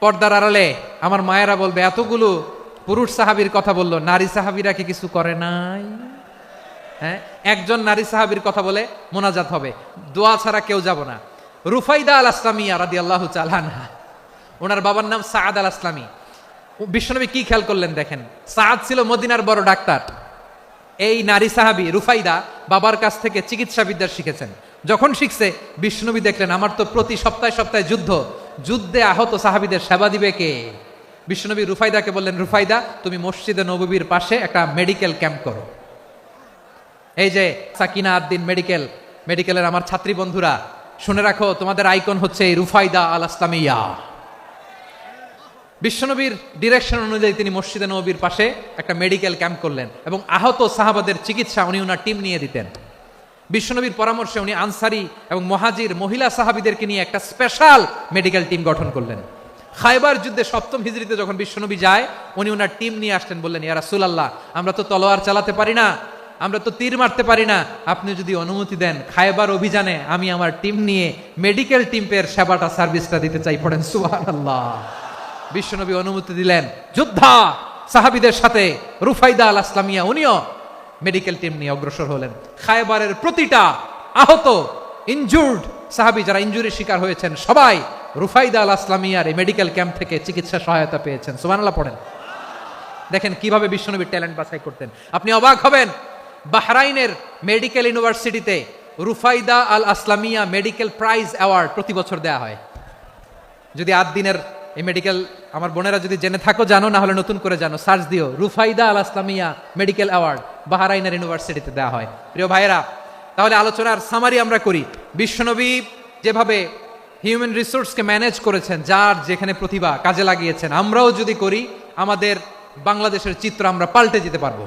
পর্দার আড়ালে আমার মায়েরা বলবে, এতগুলো পুরুষ সাহাবীর কথা বলল, নারী সাহাবীরা কি কিছু করে নাই? হ্যাঁ? একজন নারী সাহাবীর কথা বলে মোনাজাত হবে। দোয়া ছাড়া কেউ যাব না। রুফাইদা আল আসলামিয়া রাদি আল্লাহ চালানহা ওনার বাবার নাম সাদ আল আসলামী বিশ্বনবী কি খেয়াল করলেন দেখেন? সাদ ছিল মদিনার বড় ডাক্তার। এই নারী সাহাবি রুফাইদা বাবার কাছ থেকে চিকিৎসা বিদ্যা শিখেছেন। যখন শিখছে বিষ্ণুবী দেখলেন, আমার তো প্রতি সপ্তাহে সপ্তাহে যুদ্ধ যুদ্ধে আহত সাহাবিদের সেবা দিবে কে? বিষ্ণুনবী রুফাইদাকে বললেন, রুফাইদা, তুমি মসজিদে নববীর পাশে একটা মেডিকেল ক্যাম্প করো। এই যে সাকিনা আদ্দিন মেডিকেল মেডিকেলের আমার ছাত্রী বন্ধুরা, শুনে রাখো, তোমাদের আইকন হচ্ছে এই রুফাইদা আল আসলামিয়া বিশ্বনবীর ডিরেকশন অনুযায়ী তিনি মসজিদে নবীর পাশে একটা মেডিকেল ক্যাম্প করলেন এবং আহত সাহাবাদের চিকিৎসা উনি ওনার টিম নিয়ে দিতেন। বিশ্বনবীর পরামর্শে উনি আনসারি এবং মহাজির মহিলা সাহাবিদেরকে নিয়ে একটা স্পেশাল মেডিকেল টিম গঠন করলেন। খাইবার যুদ্ধে সপ্তম হিজড়িতে যখন বিশ্বনবী যায়, উনি ওনার টিম নিয়ে আসলেন, বললেন, ইয়া রাসূলুল্লাহ, আমরা তো তলোয়ার চালাতে পারি না, আমরা তো তীর মারতে পারি না। আপনি যদি অনুমতি দেন খাইবার অভিযানে আমি আমার টিম নিয়ে মেডিকেল টিমের সেবাটা, সার্ভিসটা দিতে চাই। পড়েন, সুবহানাল্লাহ। বিশ্বনবী অনুমতি দিলেন। যোদ্ধা সাহাবিদের সাথে রুফাইদা আল আসলামিয়া, উনিও মেডিকেল টিম নিয়ে অগ্রসর হলেন। খায়বারের প্রতিটা আহত ইনজুর্ড সাহাবি যারা ইনজুরির শিকার হয়েছেন, সবাই রুফাইদা আল আসলামিয়ার এই মেডিকেল ক্যাম্প থেকে চিকিৎসা সহায়তা পেয়েছেন। সুবহানাল্লাহ, পড়েন। দেখেন কীভাবে বিশ্বনবীর ট্যালেন্ট বাছাই করতেন। আপনি অবাক হবেন, বাহরাইনের মেডিকেল ইউনিভার্সিটিতে Rufaida Al Aslamia medical prize award প্রতি বছর দেয়া হয়। যদি আট দিনের এই মেডিকেল আমার বোনেরা যদি জেনে থাকো, জানো না হলে নতুন করে জানো। সার্চ দিও, Rufaida Al Aslamia medical award বাহারাইনের ইউনিভার্সিটিতে দেওয়া হয়। প্রিয় ভাইয়েরা, তাহলে আলোচনার সামারি আমরা করি। বিশ্বনবী যেভাবে হিউম্যান রিসোর্সকে ম্যানেজ করেছেন, যার যেখানে প্রতিভা কাজে লাগিয়েছেন, আমরাও যদি করি, আমাদের বাংলাদেশের চিত্র আমরা পাল্টে যেতে পারব।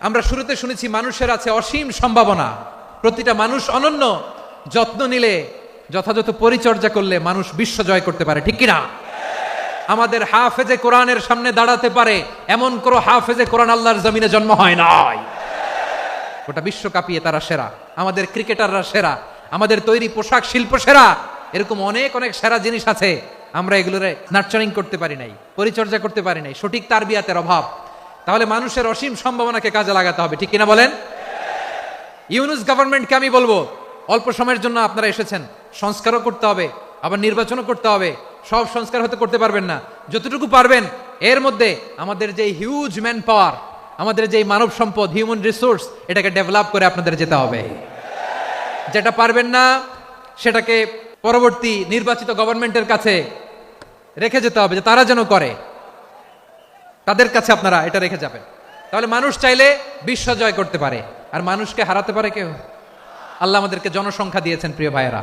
আমরা শুরুতে শুনেছি, মানুষের আছে অসীম সম্ভাবনা। প্রতিটা মানুষ অনন্য, যত্ন নিলে যথাযথ পরিচর্যা করলে মানুষ বিশ্ব জয় করতে পারে, ঠিক কিনা? আমাদের হাফেজে কোরআনের সামনে দাঁড়াতে পারে, এমন কোন হাফেজে কোরআন আল্লাহর জমিনে জন্ম হয় নাই। গোটা বিশ্ব কাঁপিয়ে তারা সেরা, আমাদের ক্রিকেটাররা সেরা, আমাদের তৈরি পোশাক শিল্প সেরা, এরকম অনেক অনেক সেরা জিনিস আছে, আমরা এগুলোরে নার্চারিং করতে পারি নাই, পরিচর্যা করতে পারি নাই, সঠিক তারবিয়াতের অভাব। তাহলে মানুষের অসীম সম্ভাবনাকে কাজে লাগাতে হবে, ঠিক কিনা বলেন? ইউনুস গভর্নমেন্টকে আমি বলব, অল্প সময়ের জন্য আপনারা এসেছেন সংস্কারও করতে হবে, আবার নির্বাচনও করতে হবে। সব সংস্কার হতে করতে পারবেন না। যতটুকু পারবেন, এর মধ্যে আমাদের যে হিউজ ম্যান পাওয়ার আমাদের যে মানব সম্পদ হিউম্যান রিসোর্স এটাকে ডেভেলপ করে আপনাদের যেতে হবে। যেটা পারবেন না, সেটাকে পরবর্তী নির্বাচিত গভর্নমেন্টের কাছে রেখে যেতে হবে, যে তারা যেন করে। তাদের কাছে আপনারা এটা রেখে যাবেন। তাহলে মানুষ চাইলে বিশ্ব জয় করতে পারে, আর মানুষকে হারাতে পারে কেউ? আল্লাহ আমাদেরকে জনসংখ্যা দিয়েছেন, প্রিয় ভাইয়েরা।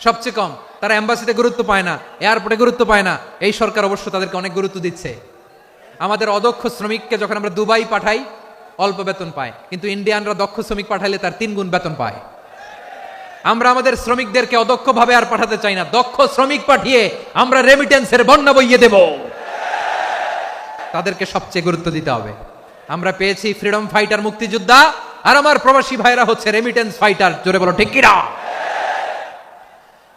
সবচেয়ে কম, তারা এম্বাসিতে গুরুত্ব পায় না এয়ারপোর্টে গুরুত্ব পায় না। এই সরকার অবশ্য তাদেরকে অনেক গুরুত্ব দিচ্ছে। আমাদের অদক্ষ শ্রমিককে যখন আমরা দুবাই পাঠাই, অল্প বেতন পায়। কিন্তু ইন্ডিয়ানরা দক্ষ শ্রমিক পাঠাইলে তার তিন গুণ বেতন পায়। আমরা আমাদের শ্রমিকদেরকে অদক্ষভাবে আর পাঠাতে চাই না। দক্ষ শ্রমিক পাঠিয়ে আমরা রেমিটেন্সের বন্যা বইয়ে দেব। তাদেরকে সবচেয়ে গুরুত্ব দিতে হবে। আমরা পেয়েছি ফ্রিডম ফাইটার মুক্তিযোদ্ধা, আর আমার প্রবাসী ভাইরা হচ্ছে রেমিটেন্স ফাইটার জোরে বলো, ঠিক কিনা?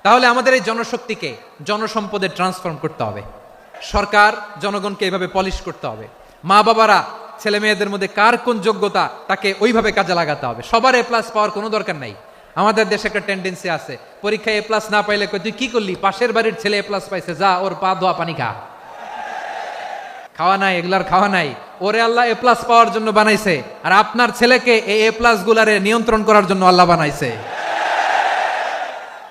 তাহলে আমাদের এই জনশক্তিকে, জনসম্পদে ট্রান্সফর্ম করতে হবে। সরকার, জনগণকে এভাবে পলিশ করতে হবে। মা বাবারা, ছেলে মেয়েদের মধ্যে কার কোন যোগ্যতা, তাকে ওইভাবে কাজে লাগাতে হবে। সবার এ প্লাস পাওয়ার কোনো দরকার নাই। আমাদের দেশে একটা টেন্ডেন্সি আছে, পরীক্ষায় এ প্লাস না পাইলে তুই কি করলি? পাশের বাড়ির ছেলে এ প্লাস পাইছে, যা, ওর পা, ধোয়া, পানি খা। খাওয়া নাই, এগুলার খাওয়া নাই। ওরে আল্লাহ এ প্লাস পাওয়ার জন্য বানাইছে, আর আপনার ছেলেকে এই এ প্লাস গুলারে নিয়ন্ত্রণ করার জন্য আল্লাহ বানাইছে।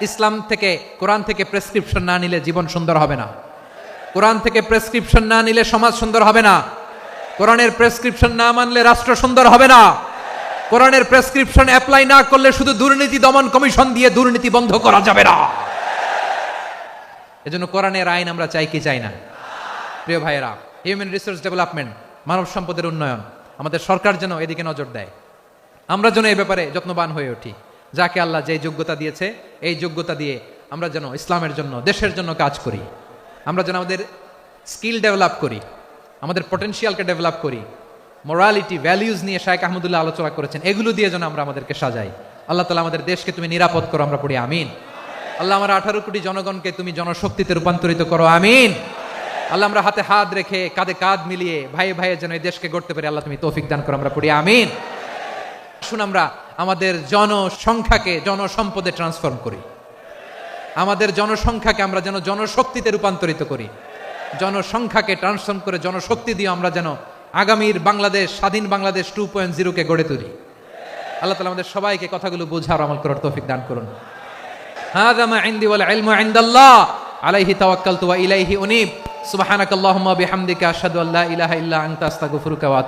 ইসলাম থেকে, কোরআন থেকে প্রেসক্রিপশন না নিলে জীবন সুন্দর হবে না। কোরআন থেকে প্রেসক্রিপশন না নিলে সমাজ সুন্দর হবে না। কোরআনের প্রেসক্রিপশন না মানলে রাষ্ট্র সুন্দর হবে না। কোরআনের প্রেসক্রিপশন অ্যাপ্লাই না করলে শুধু দুর্নীতি দমন কমিশন দিয়ে দুর্নীতি বন্ধ করা যাবে না। এজন্য কোরআনের আইন আমরা চাই কি চাই না। প্রিয় ভাইয়েরা হিউম্যান রিসোর্স ডেভেলপমেন্ট মানব সম্পদের উন্নয়ন, আমাদের সরকার যেন এদিকে নজর দেয়। আমরা যেন এই ব্যাপারে যত্নবান হয়ে উঠি। যাকে আল্লাহ যে যোগ্যতা দিয়েছে এই যোগ্যতা দিয়ে আমরা যেন ইসলামের জন্য, দেশের জন্য কাজ করি। আমরা যেন আমাদের স্কিল ডেভেলপ করি, আমাদের পটেনশিয়ালকে ডেভেলপ করি। মোরালিটি ভ্যালিউজ নিয়ে শায়েখ আহমদুল্লাহ আলোচনা করেছেন, এগুলো দিয়ে যেন আমরা আমাদেরকে সাজাই। আল্লাহ তালা আমাদের দেশকে তুমি নিরাপদ করো, আমরা পড়ি, আমিন। আল্লাহ আমার আঠারো কোটি জনগণকে তুমি জনশক্তিতে রূপান্তরিত করো, আমিন। আল্লাহ আমরা হাতে হাত রেখে কাঁধে কাঁধ মিলিয়ে ভাই ভাইয়ে যেন এই দেশকে গড়তে পারি, আল্লাহ তুমি তৌফিক দান করো, আমরা পড়ি, আমিন। আসুন আমরা আমাদের জনসংখ্যাকে, জনসম্পদে ট্রান্সফর্ম করি। আমাদের জনসংখ্যাকে আমরা যেন জনশক্তিতে রূপান্তরিত করি। জনসংখ্যাকে ট্রান্সফর্ম করে জনশক্তি দিয়ে আমরা যেন আগামীর বাংলাদেশ, স্বাধীন বাংলাদেশ টু পয়েন্ট জিরোকে গড়ে তুলি। আল্লাহ তালা আমাদের সবাইকে কথাগুলো বোঝার আমল করার তৌফিক দান করুন। আলাইহি তাওয়াক্কালতু ইলাইহি উনীব। সুবহানাকাল্লাহুম্মা বিহামদিকা আশহাদু ইলাহা ইল্লা আনতা আস্তাগফিরুকা ওয়া